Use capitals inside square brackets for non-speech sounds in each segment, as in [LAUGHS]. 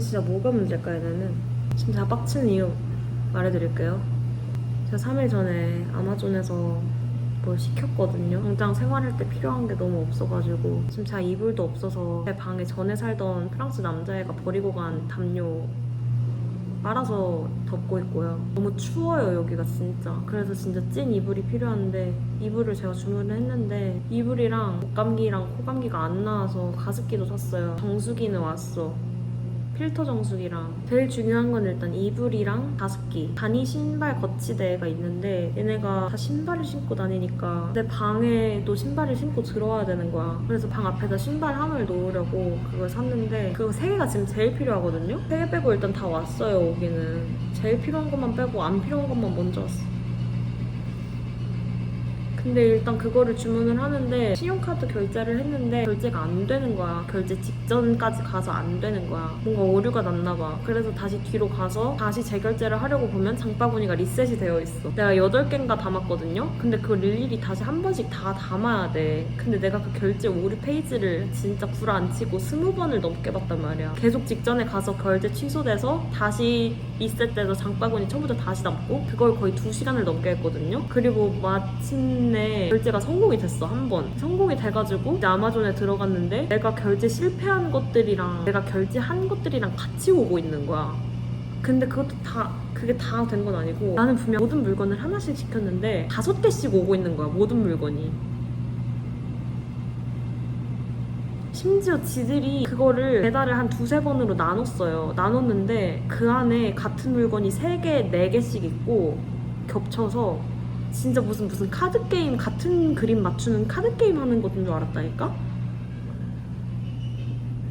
진짜 뭐가 문제일까 얘네는 지금 제가 빡치는 이유 말해드릴게요 제가 3일 전에 아마존에서 뭘 시켰거든요 당장 생활할 때 필요한 게 너무 없어가지고 지금 제가 이불도 없어서 제 방에 전에 살던 프랑스 남자애가 버리고 간 담요 빨아서 덮고 있고요. 너무 추워요 여기가 진짜. 그래서 진짜 찐 이불이 필요한데 이불을 제가 주문을 했는데 이불이랑 목감기랑 코감기가 안 나와서 가습기도 샀어요. 정수기는 왔어. 필터 정수기랑 제일 중요한 건 일단 이불이랑 가습기. 단이 신발 거치대가 있는데 얘네가 다 신발을 신고 다니니까 내 방에도 신발을 신고 들어와야 되는 거야. 그래서 방 앞에다 신발 함을 놓으려고 그걸 샀는데 그거 세 개가 지금 제일 필요하거든요? 세개 빼고 일단 다 왔어요 오기는. 제일 필요한 것만 빼고 안 필요한 것만 먼저 왔어 근데 일단 그거를 주문을 하는데 신용카드 결제를 했는데 결제가 안 되는 거야. 결제 직전까지 가서 안 되는 거야. 뭔가 오류가 났나 봐. 그래서 다시 뒤로 가서 다시 재결제를 하려고 보면 장바구니가 리셋이 되어 있어. 내가 8개인가 담았거든요. 근데 그걸 일일이 다시 한 번씩 다 담아야 돼. 근데 내가 그 결제 오류 페이지를 진짜 구라 안 치고 20번을 넘게 봤단 말이야. 계속 직전에 가서 결제 취소돼서 다시 리셋돼서 장바구니 처음부터 다시 담고 그걸 거의 2시간을 넘게 했거든요. 그리고 마침내 결제가 성공이 됐어 한 번. 성공이 돼가지고 이제 아마존에 들어갔는데 내가 결제 실패한 것들이랑 내가 결제한 것들이랑 같이 오고 있는 거야. 근데 그것도 다 그게 다 된 건 아니고 나는 분명 모든 물건을 하나씩 시켰는데 다섯 개씩 오고 있는 거야 모든 물건이. 심지어 지들이 그거를 배달을 한 두세 번으로 나눴어요. 나눴는데 그 안에 같은 물건이 세 개, 네 개씩 있고 겹쳐서 진짜 무슨 무슨 카드 게임 같은 그림 맞추는 카드 게임 하는 것인 줄 알았다니까?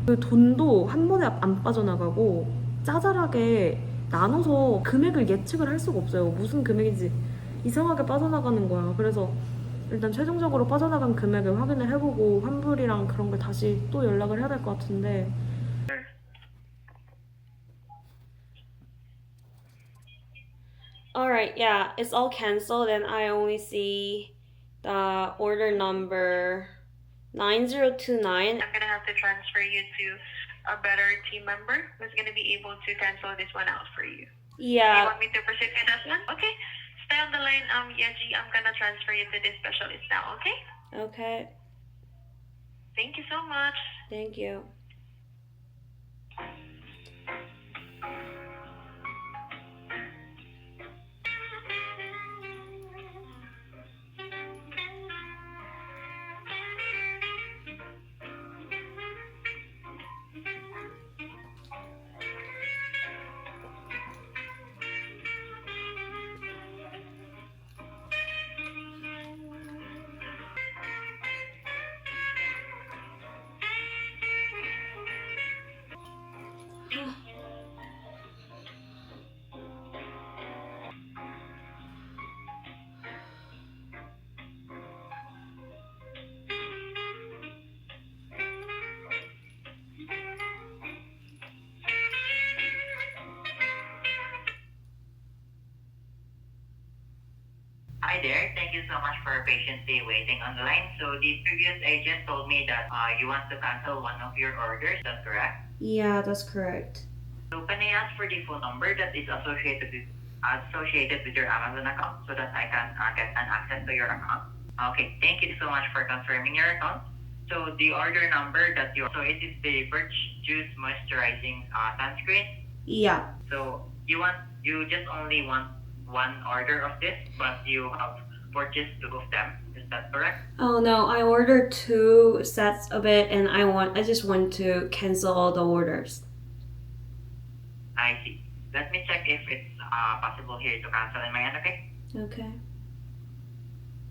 그 돈도 한 번에 안 빠져나가고 짜잘하게 나눠서 금액을 예측을 할 수가 없어요. 무슨 금액인지 이상하게 빠져나가는 거야. 그래서 일단 최종적으로 빠져나간 금액을 확인을 해보고 환불이랑 그런 걸 다시 또 연락을 해야 될 것 같은데 Alright, yeah, it's all canceled and I only see the order number 9029. I'm gonna have to transfer you to a better team member who's gonna be able to cancel this one out for you. Do you want me to proceed with that one? Okay. Stay on the line, um, Yeji. I'm gonna transfer you to this specialist now, okay? okay, Thank you so much. thank you. Thank you so much for patiently waiting on the line. So the previous agent told me that uh, you want to cancel one of your orders. That's correct. Yeah, that's correct. So can I ask for the phone number that is associated with associated with your Amazon account so that I can uh, get an access to your account? Okay. Thank you so much for confirming your account. So the order number that you so it is the Birch Juice Moisturizing uh, sunscreen. Yeah. So you want you just only want one order of this, but you have purchased two of them. Is that correct? Oh no, I ordered two sets of it and I want I just want to cancel all the orders. I see. Let me check if it's uh, possible here to cancel in my end, okay? Okay.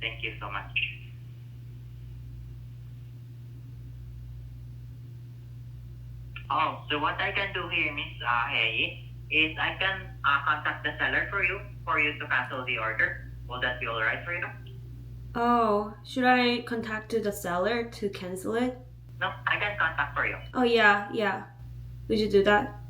Thank you so much. Oh, so what I can do here, Miss uh, Hei, is I can uh, contact the seller for you for you to cancel the order. Will that be alright for you? Oh, should I contact the seller to cancel it? No, I can contact for you. Oh yeah, yeah. Would you do that?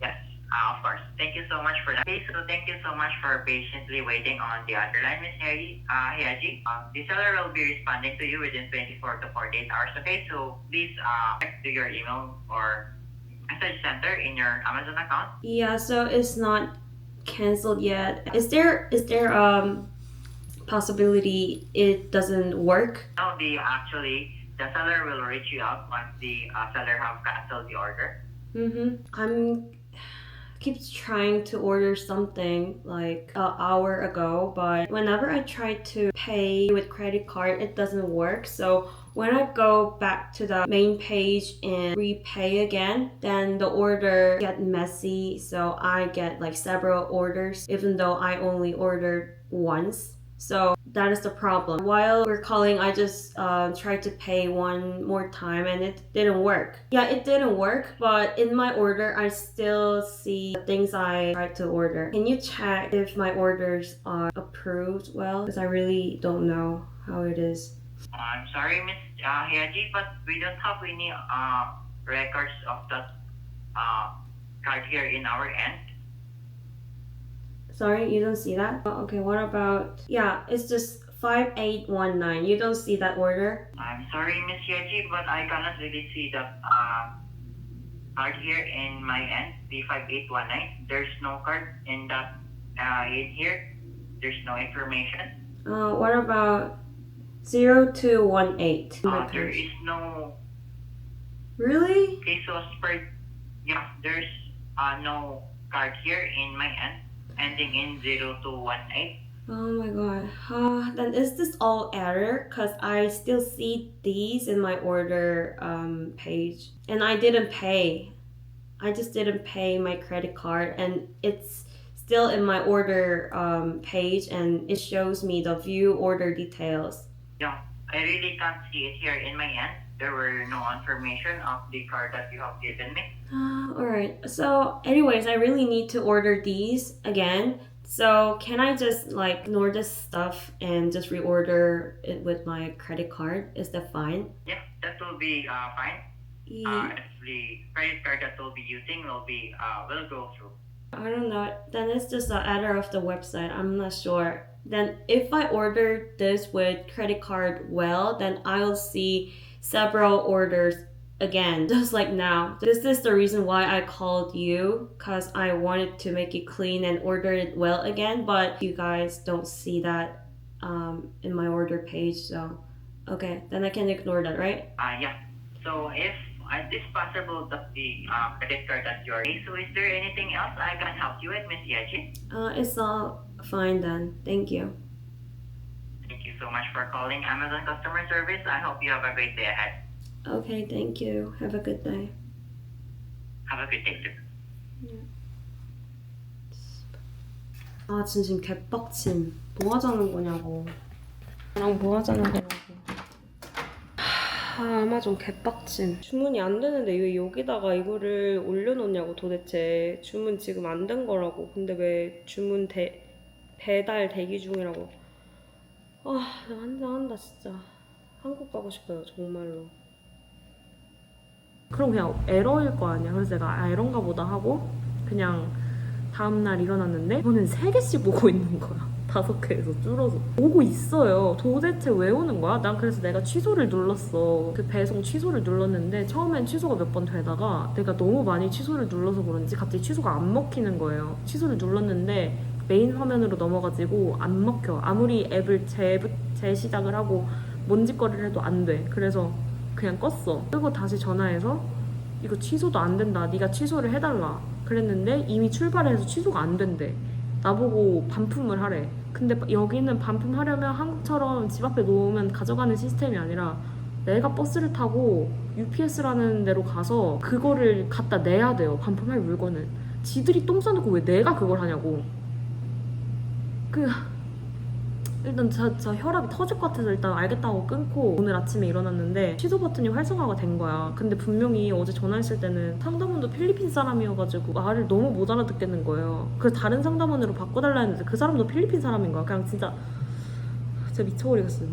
Yes, uh, of course. Thank you so much for that. Okay, so thank you so much for patiently waiting on the other line, Miss Hei, uh, Heiaji. Um, the seller will be responding to you within 24 to 48 hours, okay? So please uh, check to your email or message center in your Amazon account. Yeah, so it's not canceled yet. Is there is there um possibility it doesn't work? No, the actually the seller will reach you out once the uh, seller have canceled the order. Mm-hmm. I'm keeps trying to order something like an hour ago, but whenever I try to pay with credit card, it doesn't work. So when I go back to the main page and repay again, then the order get messy. So I get like several orders, even though I only ordered once. So that is the problem. While we're calling, I just uh, tried to pay one more time and it didn't work. Yeah, it didn't work, but in my order, I still see the things I tried to order. Can you check if my orders are approved well? Because I really don't know how it is. I'm sorry, Miss uh, Hiaji, but we don't have any uh, records of that uh, card here in our end. Sorry, you don't see that? Oh, okay, what about. Yeah, it's just 5819. You don't see that order? I'm sorry, Miss Hiaji, but I cannot really see that uh, card here in my end, the 5819. There's no card in that uh, in here. There's no information. Uh, what about 0218? Uh, there is no Really? pesos per. Yeah, there's uh, no card here in my end, ending in 0218. Oh my god. Uh, then is this all error? Because I still see these in my order um, page. And I didn't pay. I just didn't pay my credit card. And it's still in my order um, page and it shows me the view order details. Yeah, I really can't see it here in my end. There were no information of the card that you have given me. Uh, Alright. So, anyways, I really need to order these again. So, can I just like ignore this stuff and just reorder it with my credit card? Is that fine? Yeah, that will be uh, fine. Ye- Uh, the credit card that we'll be using will be uh, will go through. I don't know. Then it's just the error of the website. I'm not sure. Then if I order this with credit card well, then I'll see several orders again, [LAUGHS] just like now. This is the reason why I called you because I wanted to make it clean and order it well again, but you guys don't see that um, in my order page. So, okay, then I can ignore that, right? Uh, yeah. So if uh, it is possible that the uh, credit card that you're so is there anything else I can help you with, Miss Yaji? Uh, it's all fine then. Thank you. Thank you so much for calling Amazon customer service. I hope you have a great day ahead. Okay, thank you. Have a good day. Have a good day too. 아 진짜 지금 개빡침. 뭐 하자는 거냐고. 나랑 뭐 하자는 거냐고. 아 아마존 개빡침. 주문이 안 되는데 왜 여기다가 이거를 올려놓냐고 도대체. 주문 지금 안 된 거라고. 근데 왜 주문 대, 배달 대기 중이라고. 아 나 환장한다 진짜. 한국 가고 싶어요 정말로 그럼 그냥 에러일 거 아니야 그래서 내가 아 에러인가 보다 하고 그냥 다음날 일어났는데 이번엔 세 개씩 오고 있는 거야. [LAUGHS] 다섯 개에서 줄어서 오고 있어요. 도대체 왜 오는 거야? 난 그래서 내가 취소를 눌렀어. 그 배송 취소를 눌렀는데 처음엔 취소가 몇 번 되다가 내가 너무 많이 취소를 눌러서 그런지 갑자기 취소가 안 먹히는 거예요. 취소를 눌렀는데 메인 화면으로 넘어가지고 안 먹혀. 아무리 앱을 재, 재시작을 하고 뭔짓거리를 해도 안 돼. 그래서 그냥 껐어. 끄고 다시 전화해서 이거 취소도 안 된다. 네가 취소를 해달라. 그랬는데 이미 출발해서 취소가 안 된대. 나보고 반품을 하래. 근데 여기는 반품하려면 한국처럼 집 앞에 놓으면 가져가는 시스템이 아니라 내가 버스를 타고 UPS라는 데로 가서 그거를 갖다 내야 돼요. 반품할 물건을. 지들이 똥 싸놓고 왜 내가 그걸 하냐고. 그 일단 저, 저 혈압이 터질 것 같아서 일단 알겠다고 끊고 오늘 아침에 일어났는데 취소 버튼이 활성화가 된 거야. 근데 분명히 어제 전화했을 때는 상담원도 필리핀 사람이어가지고 말을 너무 못 알아듣겠는 거예요. 그래서 다른 상담원으로 바꿔달라 했는데 그 사람도 필리핀 사람인 거야. 그냥 진짜 진짜 미쳐버리겠어.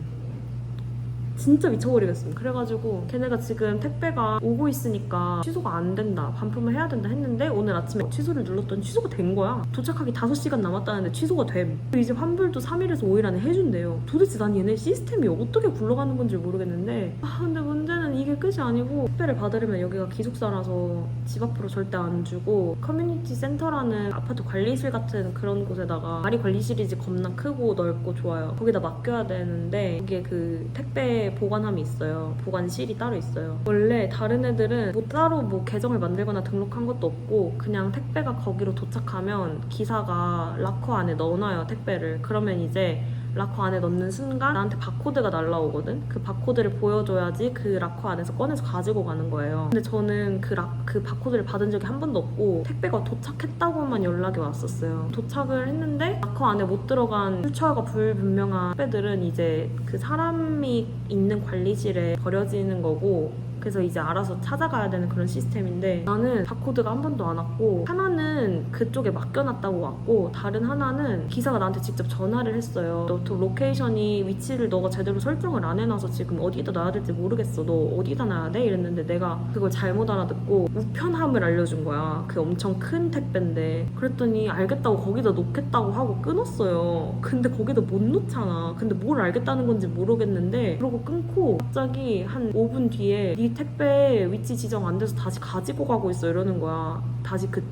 진짜 미쳐버리겠음. 그래가지고 걔네가 지금 택배가 오고 있으니까 취소가 안 된다. 반품을 해야 된다 했는데 오늘 아침에 취소를 눌렀더니 취소가 된 거야. 도착하기 5시간 남았다는데 취소가 됨. 이제 환불도 3일에서 5일 안에 해준대요. 도대체 난 얘네 시스템이 어떻게 굴러가는 건지 모르겠는데 아 근데 문제는 이게 끝이 아니고 택배를 받으려면 여기가 기숙사라서 집 앞으로 절대 안 주고 커뮤니티 센터라는 아파트 관리실 같은 그런 곳에다가 아리 관리실이 지 겁나 크고 넓고 좋아요. 거기다 맡겨야 되는데 이게 그 택배 보관함이 있어요. 보관실이 따로 있어요. 원래 다른 애들은 뭐 따로 뭐 계정을 만들거나 등록한 것도 없고 그냥 택배가 거기로 도착하면 기사가 락커 안에 넣어놔요 택배를. 그러면 이제 락커 안에 넣는 순간 나한테 바코드가 날라오거든. 그 바코드를 보여줘야지 그 락커 안에서 꺼내서 가지고 가는 거예요. 근데 저는 그, 락, 그 바코드를 받은 적이 한 번도 없고 택배가 도착했다고만 연락이 왔었어요. 도착을 했는데 락커 안에 못 들어간 출처가 불분명한 택배들은 이제 그 사람이 있는 관리실에 버려지는 거고 그래서 이제 알아서 찾아가야 되는 그런 시스템인데 나는 바코드가 한 번도 안 왔고 하나는 그쪽에 맡겨놨다고 왔고 다른 하나는 기사가 나한테 직접 전화를 했어요. 너또 로케이션이 위치를 너가 제대로 설정을 안 해놔서 지금 어디에다 놔야 될지 모르겠어. 너 어디다 놔야 돼? 이랬는데 내가 그걸 잘못 알아듣고 우편함을 알려준 거야. 그 엄청 큰 택배인데 그랬더니 알겠다고 거기다 놓겠다고 하고 끊었어요. 근데 거기다 못 놓잖아. 근데 뭘 알겠다는 건지 모르겠는데 그러고 끊고 갑자기 한 5분 뒤에 네 택배 위치 지정 안 돼서 다시 가지고 가고 있어 이러는 거야. 다시 그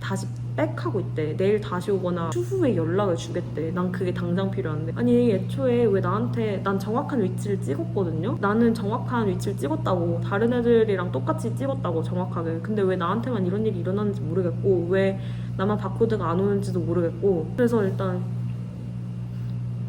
다시 백하고 있대. 내일 다시 오거나 추후에 연락을 주겠대. 난 그게 당장 필요한데. 아니 애초에 왜 나한테 난 정확한 위치를 찍었거든요. 나는 정확한 위치를 찍었다고 다른 애들이랑 똑같이 찍었다고 정확하게. 근데 왜 나한테만 이런 일이 일어나는지 모르겠고 왜 나만 바코드가 안 오는지도 모르겠고. 그래서 일단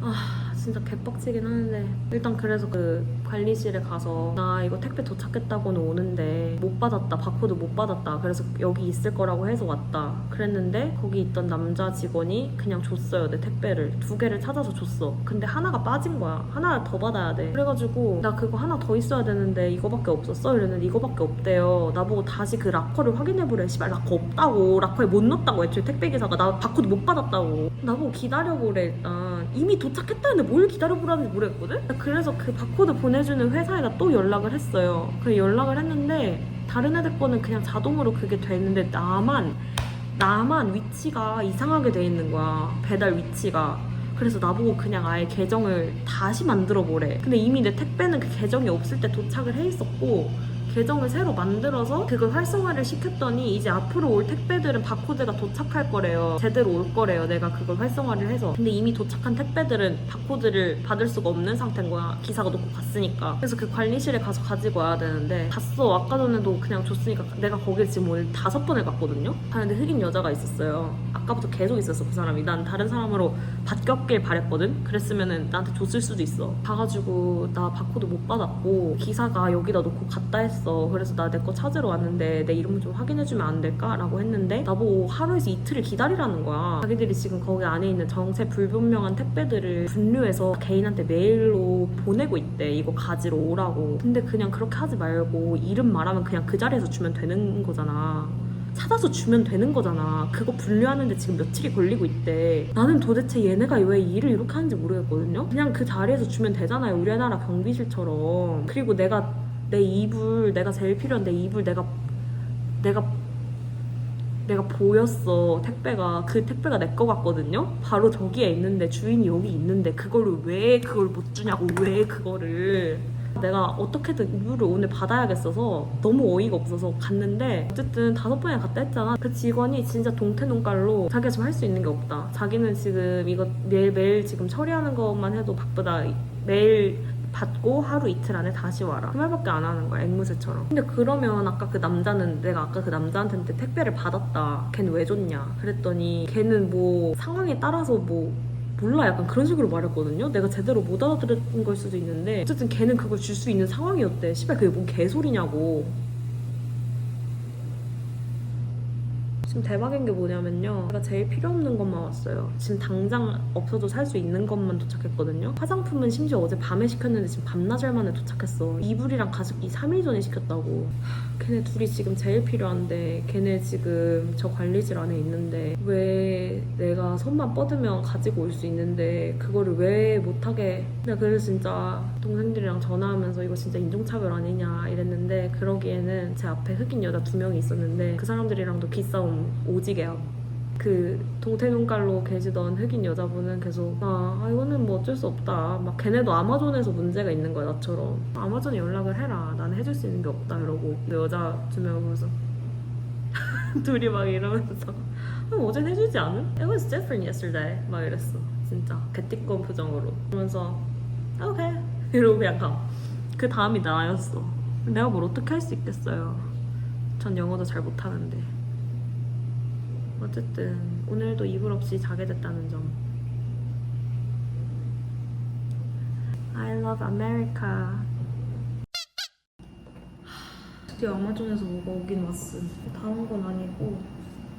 아 진짜 개빡치긴 하는데 일단 그래서 그 관리실에 가서 나 이거 택배 도착했다고는 오는데 못 받았다 바코드 못 받았다. 그래서 여기 있을 거라고 해서 왔다. 그랬는데 거기 있던 남자 직원이 그냥 줬어요 내 택배를. 두 개를 찾아서 줬어. 근데 하나가 빠진 거야. 하나 더 받아야 돼. 그래가지고 나 그거 하나 더 있어야 되는데 이거밖에 없었어? 이랬는데 이거밖에 없대요. 나보고 다시 그 락커를 확인해보래. 씨발 락커 없다고. 락커에 못 넣었다고 애초에 택배 기사가. 나 바코드 못 받았다고. 나보고 기다려보래 일단. 이미 도착했다는데 뭘 기다려보라는지 모르겠거든? 그래서 그 바코드 보내 주는 회사에다 또 연락을 했어요. 그 연락을 했는데 다른 애들 거는 그냥 자동으로 그게 됐는데 나만 나만 위치가 이상하게 돼 있는 거야. 배달 위치가. 그래서 나보고 그냥 아예 계정을 다시 만들어 보래. 근데 이미 내 택배는 그 계정이 없을 때 도착을 해 있었고 계정을 새로 만들어서 그걸 활성화를 시켰더니 이제 앞으로 올 택배들은 바코드가 도착할 거래요. 제대로 올 거래요. 내가 그걸 활성화를 해서. 근데 이미 도착한 택배들은 바코드를 받을 수가 없는 상태인 거야. 기사가 놓고 갔으니까. 그래서 그 관리실에 가서 가지고 와야 되는데 갔어. 아까 전에도 그냥 줬으니까 내가 거길 지금 오늘 다섯 번을 갔거든요. 가는데 흑인 여자가 있었어요. 아까부터 계속 있었어 그 사람이. 난 다른 사람으로 바뀌었길 바랬거든. 그랬으면은 나한테 줬을 수도 있어. 가가지고 나 바코드 못 받았고 기사가 여기다 놓고 갔다 했어. 그래서 나 내 거 찾으러 왔는데 내 이름 좀 확인해주면 안 될까? 라고 했는데 나보고 하루에서 이틀을 기다리라는 거야. 자기들이 지금 거기 안에 있는 정체 불분명한 택배들을 분류해서 개인한테 메일로 보내고 있대. 이거 가지러 오라고. 근데 그냥 그렇게 하지 말고 이름 말하면 그냥 그 자리에서 주면 되는 거잖아. 찾아서 주면 되는 거잖아. 그거 분류하는데 지금 며칠이 걸리고 있대. 나는 도대체 얘네가 왜 일을 이렇게 하는지 모르겠거든요. 그냥 그 자리에서 주면 되잖아요. 우리나라 경비실처럼. 그리고 내가 내 이불 내가 제일 필요한 내 이불 내가 내가 내가 보였어. 택배가. 그 택배가 내 거 같거든요? 바로 저기에 있는데 주인이 여기 있는데 그거를 왜 그걸 못 주냐고 왜 그거를. 내가 어떻게든 이불을 오늘 받아야겠어서 너무 어이가 없어서 갔는데 어쨌든 다섯 번이나 갔다 했잖아. 그 직원이 진짜 동태눈깔로 자기가 지금 할 수 있는 게 없다. 자기는 지금 이거 매일 매일 지금 처리하는 것만 해도 바쁘다. 매일 받고 하루 이틀 안에 다시 와라. 그 말밖에 안 하는 거야 앵무새처럼. 근데 그러면 아까 그 남자는 내가 아까 그 남자한테 택배를 받았다. 걔는 왜 줬냐? 그랬더니 걔는 뭐 상황에 따라서 뭐 몰라. 약간 그런 식으로 말했거든요. 내가 제대로 못 알아들은 걸 수도 있는데 어쨌든 걔는 그걸 줄 수 있는 상황이었대. 씨발 그게 뭔 개소리냐고 지금 대박인 게 뭐냐면요. 제가 제일 필요 없는 것만 왔어요. 지금 당장 없어도 살 수 있는 것만 도착했거든요. 화장품은 심지어 어제 밤에 시켰는데 지금 밤낮을 만에 도착했어. 이불이랑 가습기 3일 전에 시켰다고. 걔네 둘이 지금 제일 필요한데 걔네 지금 저 관리실 안에 있는데 왜 내가 손만 뻗으면 가지고 올 수 있는데 그거를 왜 못하게 내가 그래서 진짜 동생들이랑 전화하면서 이거 진짜 인종차별 아니냐 이랬는데 그러기에는 제 앞에 흑인 여자 두 명이 있었는데 그 사람들이랑도 기싸움 오지게요. 그 동태눈깔로 계시던 흑인 여자분은 계속 아, 아, 이거는 뭐 어쩔 수 없다. 막 걔네도 아마존에서 문제가 있는 거야 나처럼. 아마존에 연락을 해라. 나는 해줄 수 있는 게 없다. 이러고 그 여자 두 명을 보면서 [LAUGHS] 둘이 막 이러면서 그럼 어젠 해주지 않음? It was different yesterday. 막 이랬어. 진짜. 개띠꺼운 표정으로. 그러면서 오케이 이러고 그냥 가그 다음이 나였어. 내가 뭘 어떻게 할 수 있겠어요. 전 영어도 잘 못하는데 어쨌든 오늘도 이불 없이 자게 됐다는 점. I love America. 드디어 아마존에서 뭐가 오긴 왔음. 다온건 아니고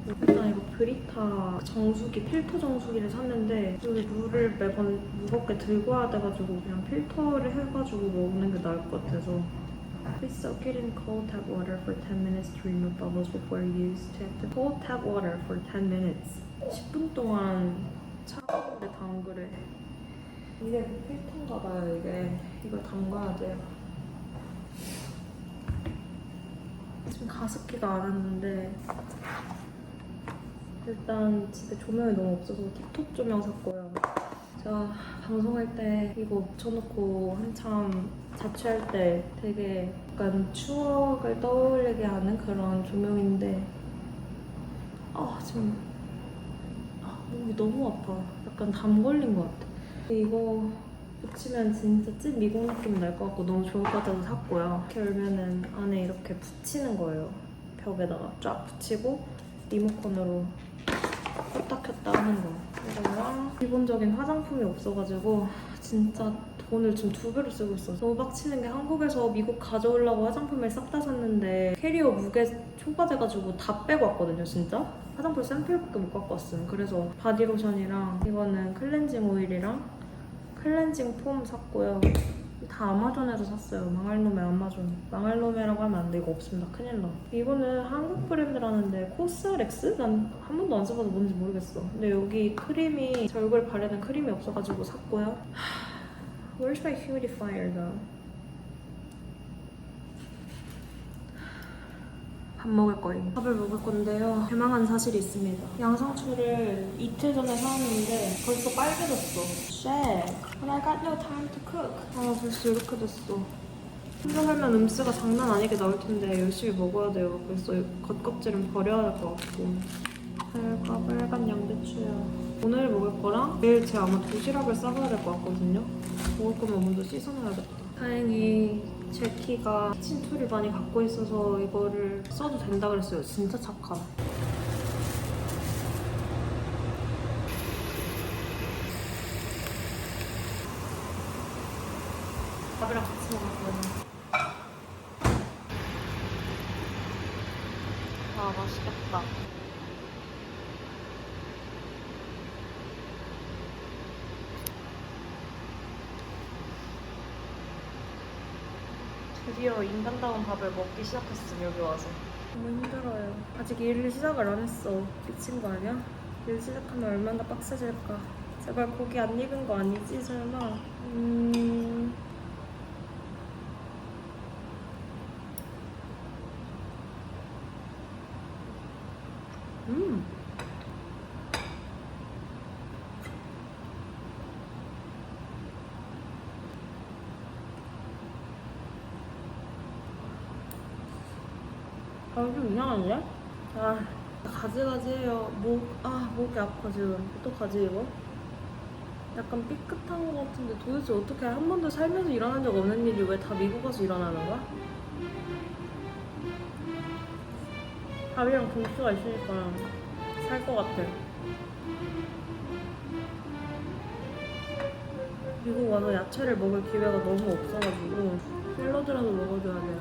일단 이거 브리타 정수기 필터 정수기를 샀는데 여기 물을 매번 무겁게 들고 와야 돼가지고 그냥 필터를 해가지고 먹는 게 나을 것 같아서 Please soak it in cold tap water for 10 minutes to remove bubbles before use. Check the cold tap water for 10 minutes. 10분 동안 차가운 물에 담그래. 이게 그 필터인가 봐요, 이게. 이걸 담가야 돼요. 지금 가습기가 안 왔는데 일단 집에 조명이 너무 없어서 틱톡 조명 샀고요. 제가 방송할 때 이거 붙여놓고 한참 자취할 때 되게 약간 추억을 떠올리게 하는 그런 조명인데 아 지금 아, 목이 너무 아파. 약간 담 걸린 것 같아. 이거 붙이면 진짜 찐 미국 느낌 날 것 같고 너무 좋을 것 같아서 샀고요. 이렇게 열면은 안에 이렇게 붙이는 거예요. 벽에다가 쫙 붙이고 리모컨으로 껐다 켰다 하는 거. 이거랑 기본적인 화장품이 없어가지고 진짜 돈을 지금 두 배로 쓰고 있어. 너무 빡치는 게 한국에서 미국 가져오려고 화장품을 싹 다 샀는데 캐리어 무게 초과돼가지고 다 빼고 왔거든요, 진짜. 화장품 샘플밖에 못 갖고 왔어요. 그래서 바디로션이랑 이거는 클렌징 오일이랑 클렌징 폼 샀고요. 다 아마존에서 샀어요. 망할 놈의 아마존. 망할 놈이라고 하면 안 돼. 이거 없습니다. 큰일 나. 이거는 한국 브랜드라는데 코스렉스? 난 한 번도 안 써봐서 뭔지 모르겠어. 근데 여기 크림이 제 얼굴 바르는 크림이 없어가지고 샀고요. [SIGHS] Where's my humidifier though? 밥 먹을 거예요. 밥을 먹을 건데요. 대망한 사실이 있습니다. 양상추를 이틀 전에 사왔는데 벌써 빨개졌어. Shit. But I got no time to cook. 아 벌써 이렇게 됐어. 살면 음수가 장난 아니게 나올 텐데 열심히 먹어야 돼요. 그래서 겉껍질은 버려야 될것 같고. 달과 빨간 양배추야. 오늘 먹을 거랑 내일 제가 아마 도시락을 싸가야 될 것 같거든요. 먹을 거면 먼저 씻어놔야겠다. 다행히 제 키가 키친 툴을 많이 갖고 있어서 이거를 써도 된다 그랬어요. 진짜 착함. 밥이랑 같이 먹었거든요. 아 맛있겠다. 드디어 인간다운 밥을 먹기 시작했음 여기 와서 너무 힘들어요 아직 일을 시작을 안 했어 미친 거 아니야? 일 시작하면 얼마나 빡세질까 제발 고기 안 익은 거 아니지 설마 음... 음. 아, 좀 이상한데? 아, 가지가지해요. 목, 아, 목이 아파, 지금. 어떡하지, 이거? 약간 삐끗한 것 같은데 도대체 어떻게 한 번도 살면서 일어난 적 없는 일이 왜 다 미국 가서 일어나는 거야? 밥이랑 김치가 있으니까 살 것 같아. 미국 와서 야채를 먹을 기회가 너무 없어가지고 샐러드라도 먹어줘야 돼요.